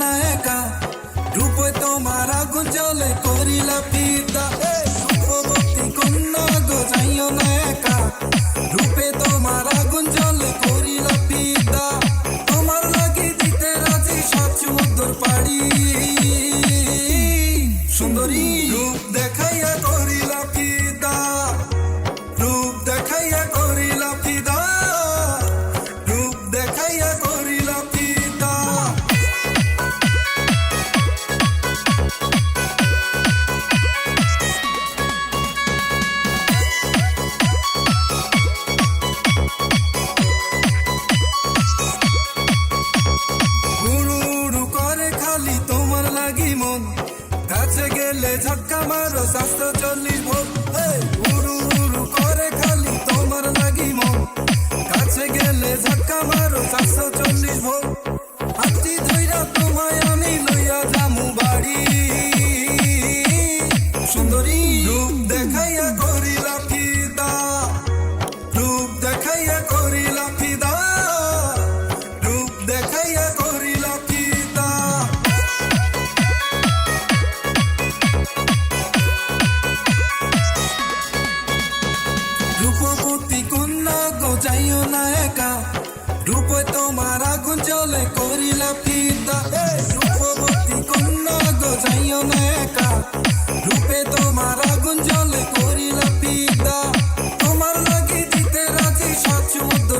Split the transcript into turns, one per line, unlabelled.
না একা রূপ তোমার আগুন জলে করিলা পিতা সুখবতী কন্যা গো যাইও না একা রূপে তোমার আগুন জলে করিলা পিতা তোমার লাগি দিতে রাজি সাত সমুদ্র পাড়ি গেলে ঝটকা মারো, স্বাস্থ্য চল্লিশ ভোট উড়ু উড়ু করে খালি তোমার লাগি মন। কাছে গেলে ঝটকা মারো, স্বাস্থ্য যাইও না একা রূপ তোমার আগুন জলে করিলা ফিতা রূপবতী কন্যা গো যাইও না একা রূপে তোমার আগুন জলে করিলা ফিতা তোমার লাগি দিতে রাজি সাত সমুদ্র